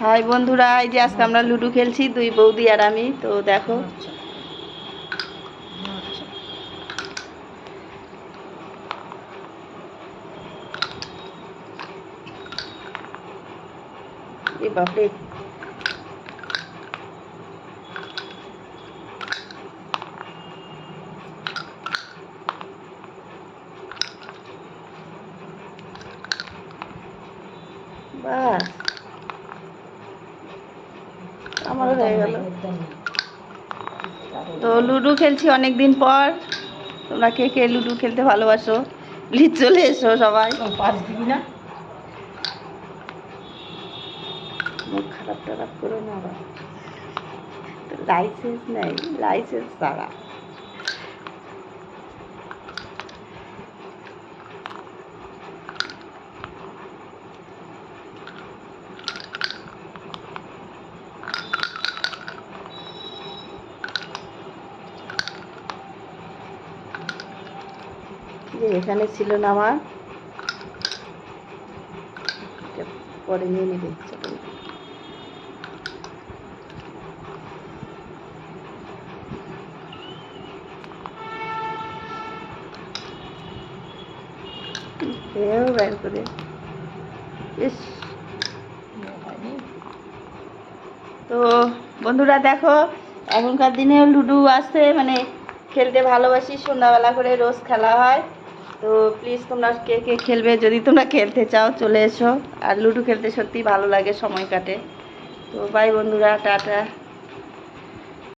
High বন্ধুরা, এই যে আজকে আমরা লুডো খেলছি, দুই বৌদি আর আমি। তো দেখো। বাপরে। বাস আমারও হয়ে গেল। তো লুডো খেলছি অনেক দিন পর। তোমরা কে কে লুডো খেলতে ভালোবাসো? প্লিজ চলে এসো সবাই। ও, পাঁচ দিবি না? মুখ খারাপ টারাপ করো না আবার। লাইসেন্স নেই লাইসেন্স ছাড়া। যে এখানে ছিল না আমার পরে নিয়ে নেবে তো বন্ধুরা দেখো, এখনকার দিনে লুডু আসতে মানে খেলতে ভালোবাসি, সন্ধ্যাবেলা করে রোজ খেলা হয়। তো প্লিজ তোমরা কে কে খেলবে? যদি তোমরা খেলতে চাও, চলে এসো। আর লুডো খেলতে সত্যি ভালো লাগে, সময় কাটে। তো বাই বন্ধুরা, টাটা।